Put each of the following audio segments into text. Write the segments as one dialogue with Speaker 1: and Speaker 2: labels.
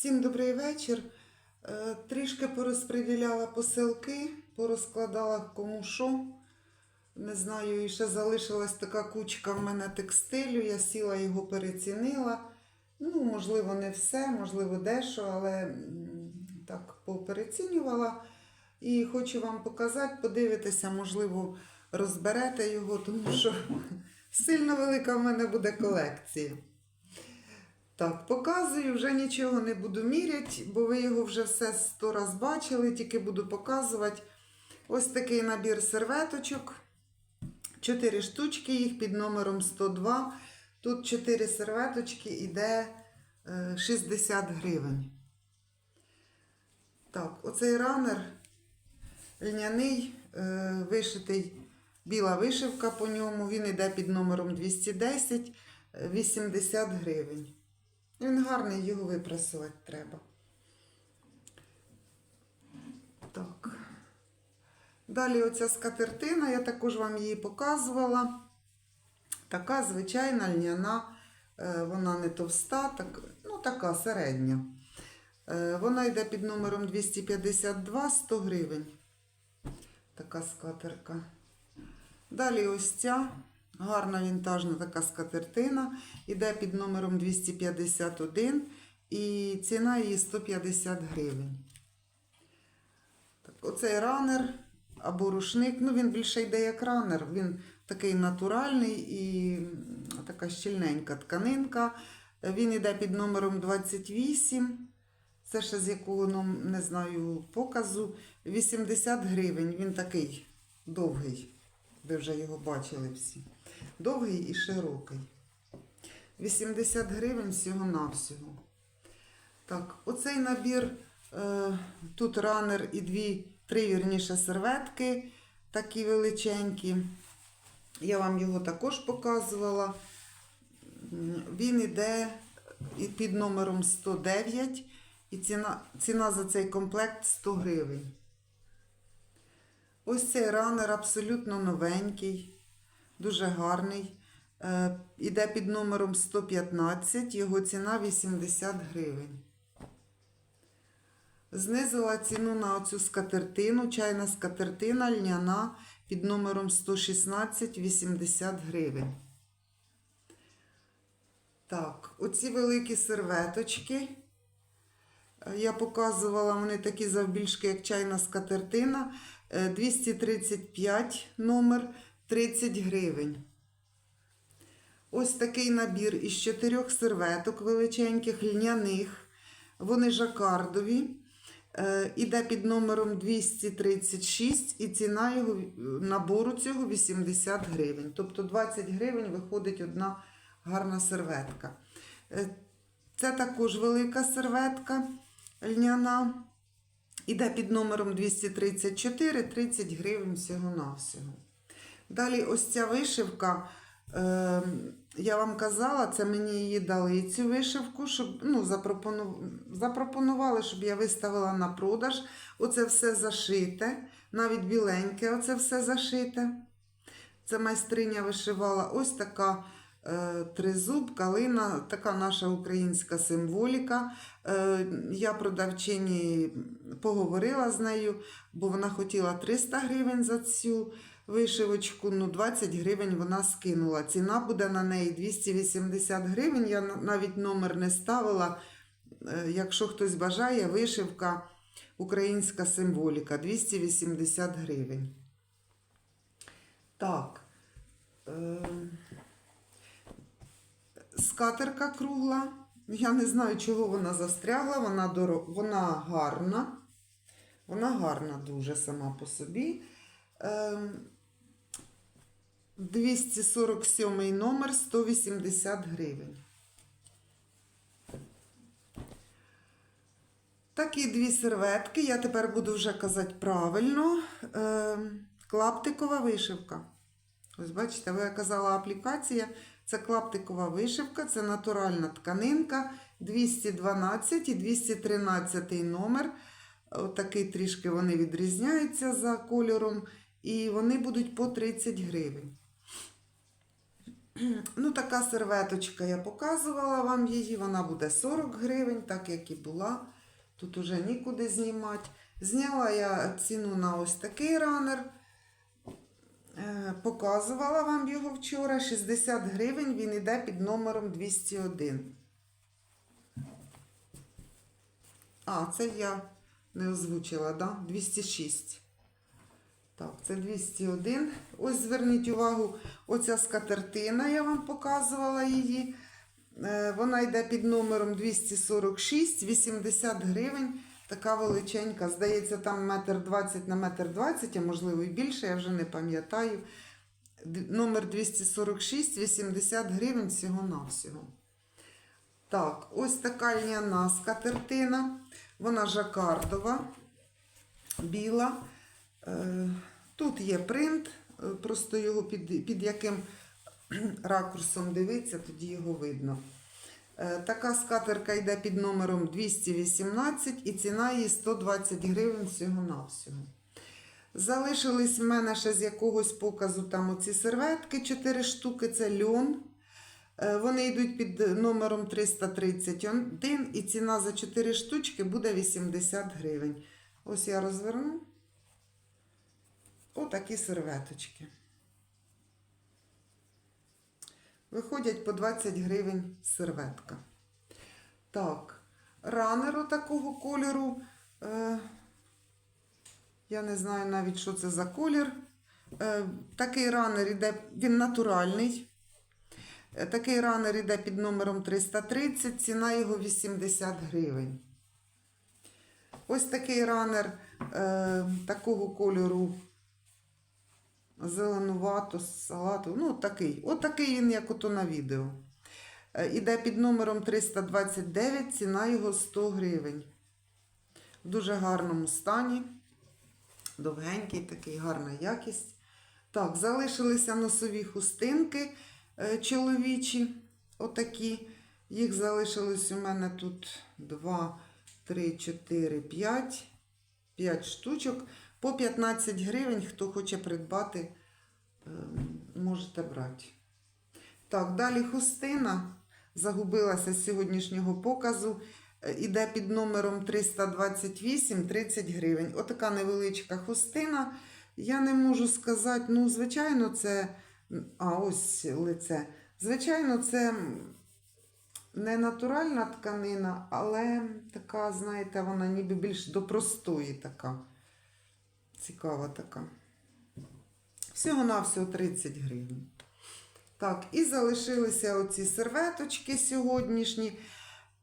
Speaker 1: Всім добрий вечір. Е, Трішки порозподіляла посилки, порозкладала кому що. Не знаю, і ще залишилась така кучка в мене текстилю. Я сіла його перецінила. Ну, можливо, не все, можливо, дещо, але так поперецінювала. І хочу вам показати, подивитися, можливо, розберете його, тому що сильно велика в мене буде колекція. Так, показую, вже нічого не буду міряти, бо ви його вже все сто раз бачили, тільки буду показувати. Ось такий набір серветочок. Чотири штучки, їх під номером 102. Тут 4 серветочки іде е, 60 гривень. Так, оцей ранер льняний, е, вишитий біла вишивка по ньому. Він іде під номером 210, е, 80 гривень. Він гарний, його випрасувати треба. Так. Далі оця скатертина, я також вам її показувала. Така звичайна льняна, е, вона не товста, так, ну така середня. Е, Вона йде під номером 252 100 гривень. Така скатерка. Далі ось ця гарна вінтажна така скатертина. Іде під номером 251 і ціна її 150 гривень. Оцей ранер або рушник, ну він більше йде як ранер. Він такий натуральний і така щільненька тканинка. Він йде під номером 28. Це ще з якого ну, не знаю показу. 80 гривень. Він такий довгий. Ви вже його бачили всі. Довгий і широкий. 80 гривень всього-навсього. Так, оцей набір, е, тут ранер і дві, три вірніше серветки, такі величенькі. Я вам його також показувала. Він іде під номером 109, і ціна, ціна за цей комплект 100 гривень. Ось цей ранер абсолютно новенький, дуже гарний. Е, Іде під номером 115, його ціна 80 гривень. Знизила ціну на оцю скатертину, чайна скатертина льняна під номером 116 80 гривень. Так, оці великі серветочки. е, Я показувала, вони такі завбільшки, як чайна скатертина. Е, 235 номер 30 гривень. Ось такий набір із чотирьох серветок величеньких, льняних. Вони жакардові. Е, Іде під номером 236 і ціна його е, набору цього 80 гривень. Тобто 20 гривень виходить одна гарна серветка. Е, Це також велика серветка льняна. Іде під номером 234, 30 гривень всього-навсього. Далі ось ця вишивка. Е, я вам казала, це мені її дали цю вишивку, щоб ну, запропонували, щоб я виставила на продаж. Оце все зашите, навіть біленьке, оце все зашите. Це майстриня вишивала ось така е, тризуб, калина, така наша українська символіка. Е, я продавчині поговорила з нею, бо вона хотіла 300 гривень за цю вишивочку, ну 20 гривень вона скинула. Ціна буде на неї 280 гривень. Я навіть номер не ставила. Е, Якщо хтось бажає, вишивка українська символіка 280 гривень. Так. Е, Скатерка кругла. Я не знаю, чого вона застрягла. Вона, доро... вона гарна. Вона гарна дуже сама по собі. Ем, 247 номер 180 гривень. Такі дві серветки. Я тепер буду вже казати правильно. Ем, клаптикова вишивка. Ось бачите, ви казала аплікація. Це клаптикова вишивка, це натуральна тканинка 212 і 213 номер. Отакий трішки вони відрізняються за кольором. І вони будуть по 30 гривень. Ну, така серветочка я показувала вам її. Вона буде 40 гривень, так як і була. Тут уже нікуди знімати. Зняла я ціну на ось такий ранер. Е, Показувала вам його вчора. 60 гривень. Він іде під номером 201. А, це я не озвучила, да? 206. Так, це 201. Ось зверніть увагу, оця скатертина, я вам показувала її. Е, Вона йде під номером 246, 80 гривень. Така величенька. Здається, там метр 20 на метр 20, а можливо і більше, я вже не пам'ятаю. Номер 246, 80 гривень всього-навсього. Так, ось така льняна скатертина. Вона жакардова, біла. Тут є принт, е, просто його під, під яким ракурсом дивиться, тоді його видно. Е, Така скатерка йде під номером 218 і ціна її 120 гривень всього-навсього. Залишились в мене ще з якогось показу там оці серветки, 4 штуки, це льон. Е, Вони йдуть під номером 331 і ціна за 4 штучки буде 80 гривень. Ось я розверну. Отакі серветочки. Виходять по 20 гривень серветка. Так, ранеру такого кольору. Е, я не знаю навіть, що це за колір. Е, такий ранер іде, він натуральний. Е, Такий ранер іде під номером 330, ціна його 80 гривень. Ось такий ранер е, такого кольору зеленувато, салату. Ну, такий. От такий він, як ото на відео. Е, Іде під номером 329, ціна його 100 гривень. В дуже гарному стані. Довгенький, такий, гарна якість. Так, залишилися носові хустинки е, чоловічі. Отакі. Їх залишилось у мене тут 2, 3, 4, 5. 5 штучок. По 15 гривень, хто хоче придбати, е, можете брати. Так, далі хустина загубилася з сьогоднішнього показу. Е, Іде під номером 328 30 гривень. Отака невеличка хустина. Я не можу сказати, ну, звичайно, це. А, ось лице. Звичайно, це не натуральна тканина, але така, знаєте, вона ніби більш до простої така. Цікава така. Всього-навсього 30 гривень. Так, і залишилися оці серветочки сьогоднішні.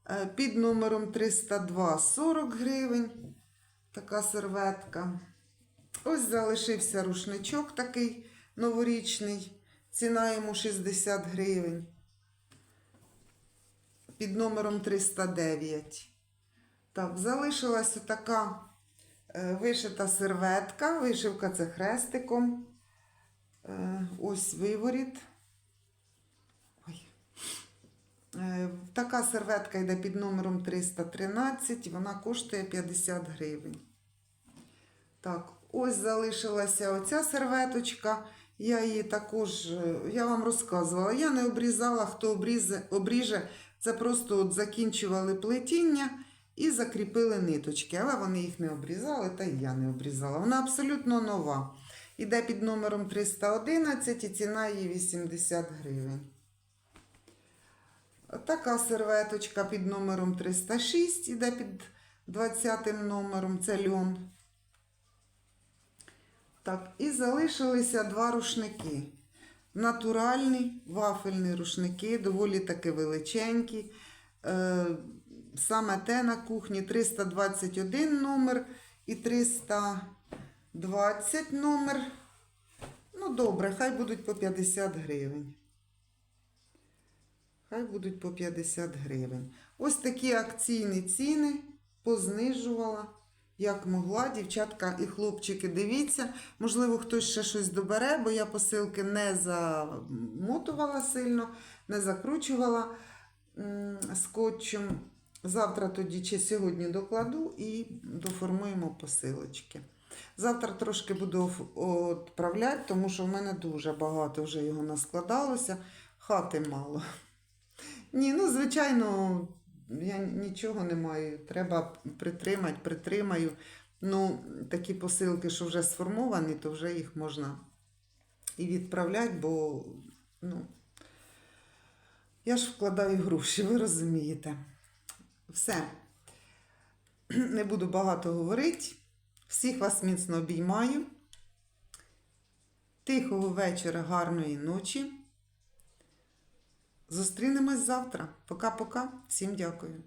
Speaker 1: Е, Під номером 302 40 гривень. Така серветка. Ось залишився рушничок такий новорічний. Ціна йому 60 гривень. Під номером 309. Так, залишилася така вишита серветка. Вишивка це хрестиком. Е, ось виворіт. Ой. Е, така серветка йде під номером 313. Вона коштує 50 гривень. Так, ось залишилася оця серветочка. Я її також, е, я вам розказувала, я не обрізала, хто обрізе, обріже, це просто от закінчували плетіння і закріпили ниточки, але вони їх не обрізали, та і я не обрізала. Вона абсолютно нова. Іде під номером 311 і ціна її 80 гривень. Така серветочка під номером 306, іде під 20 номером, це льон. Так, і залишилися два рушники. Натуральні вафельні рушники, доволі таки величенькі. Саме те на кухні 321 номер і 320 номер. Ну, добре, хай будуть по 50 гривень. Хай будуть по 50 гривень. Ось такі акційні ціни познижувала, як могла. Дівчатка і хлопчики, дивіться. Можливо, хтось ще щось добере, бо я посилки не замотувала сильно, не закручувала скотчем. Завтра тоді чи сьогодні докладу і доформуємо посилочки. Завтра трошки буду відправляти, тому що в мене дуже багато вже його наскладалося. хати мало. Ні, ну, звичайно, я нічого не маю. Треба притримати, притримаю. Ну, такі посилки, що вже сформовані, то вже їх можна і відправляти, бо ну, я ж вкладаю гроші, ви розумієте. Все. Не буду багато говорити. Всіх вас міцно обіймаю. Тихого вечора, гарної ночі. Зустрінемось завтра. Пока-пока. Всім дякую.